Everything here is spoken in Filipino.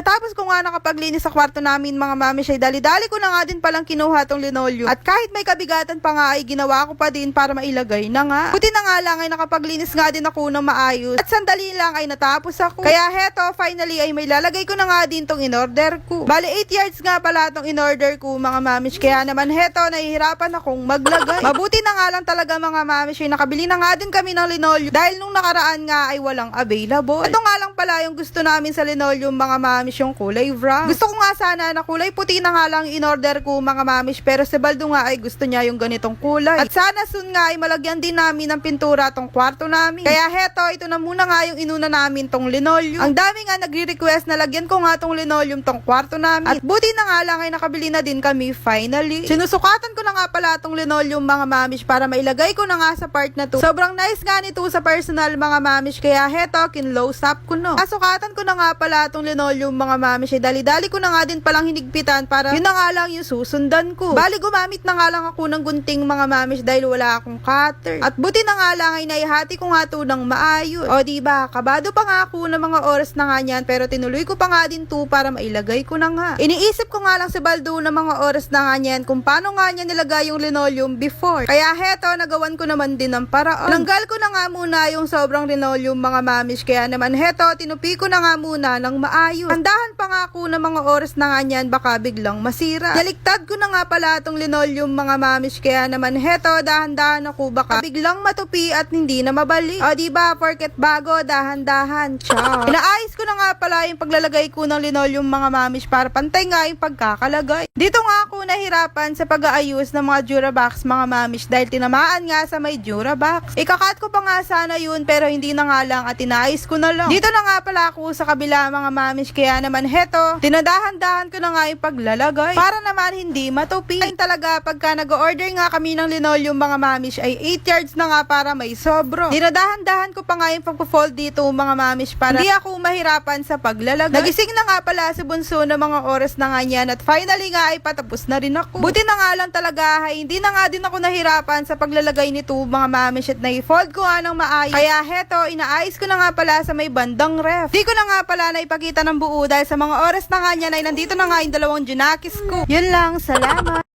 pagkatapos ko nga nakapaglinis sa kwarto namin mga mami siya, dali-dali ko na nga din palang kinuha tong linoleum. At kahit may kabigatan pa nga ay ginawa ko pa din para mailagay na nga. Buti na nga lang ay nakapaglinis nga din ako ng maayos. At sandali lang ay natapos ako. Kaya heto, finally ay may lalagay ko na nga din tong in-order ko. Bali 8 yards nga pala tong in-order ko mga mamish. Kaya naman heto, nahihirapan akong maglagay. Mabuti na nga lang talaga mga mamish. Nakabili na nga din kami ng linoleum. Dahil nung nakaraan nga ay walang available. Ito nga lang pala yung gusto namin sa linoleum mga mamish yung kulay brown. Gusto ko nga sana na kulay puti na nga lang in-order ko mga mamish. Pero si Baldo nga ay gusto niya yung ganitong kulay. At sana soon nga ay malagyan din namin ng pintura tong kwarto namin. Kaya heto, ito na muna nga yung inuna namin tong linoleum. Ang dami nga nagre-request na lagyan ko nga tong linoleum tong kwarto namin. At buti na nga lang ay nakabili na din kami finally. Sinusukatan ko nga pala tong linoleum mga mamish para mailagay ko na nga sa part na to. Sobrang nice nga nito sa personal mga mamish. Kaya heto, kinlow up ko no. Kasukatan ko na nga pala tong linoleum mga mamish. Eh, dali-dali ko na nga din palang hinigpitan para yun na nga lang yung susundan ko. Bali gumamit na nga lang ako ng gunting mga mamish dahil wala akong cutter. At buti na nga lang ay naihati ko nga to ng maayos. O di ba kabado pa nga ako ng mga oras na nga niyan pero tinuloy ko pa nga din to para mailagay ko na nga. Iniisip ko nga lang si Baldo ng mga oras na nga niyan kung paano nga niya nilagay yung linoleum before. Kaya heto, nagawan ko naman din ng paraan. Nanggal ko na nga muna yung sobrang linoleum mga mamish. Kaya naman heto, tinupi ko na nga muna ng maayos. Handahan pa nga ako ng mga oras na nga niyan baka biglang masira. Naliktad ko na nga pala tong linoleum mga mamish. Kaya naman heto, dahan-dahan ako baka biglang matupi at hindi na mabalik. O diba, porket bago, dahan-dahan. Ciao. Inaayos ko na nga pala yung paglalagay ko ng linoleum mga mamish para pantay nga yung pagkakalagay. Dito nga ako nahirapan sa pag-aayos ng mga Durabox mga mamish dahil tinamaan nga sa may Durabox. Ikakat ko pa nga sana yun pero hindi na nga lang at inaayos ko na lang. Dito na nga pala ako sa kabila mga mamish kaya naman heto, tinadahan-dahan ko na nga yung paglalagay para naman hindi matupi. Ayun talaga pagka nag-order nga kami ng linoleum mga mamish ay 8 yards na nga para may sobro. Dinadahan-dahan ko pa nga yung pagpo-fold dito mga mamish para hindi ako mahirapan sa paglalagay. Nagising na nga pala si Bunso na mga oras na nga niyan at finally nga ay patapos na rin ako. Buti na nga lang talaga ay hindi na nga din ako nahirapan sa paglalagay nito mga mamish at na-fold ko nga ng maayos. Kaya heto, inaayos ko na nga pala sa may bandang ref. Di ko na nga pala naipakita ng buo dahil sa mga oras na nga niyan ay nandito na nga yung dalawang junakis ko. Yun lang, salamat.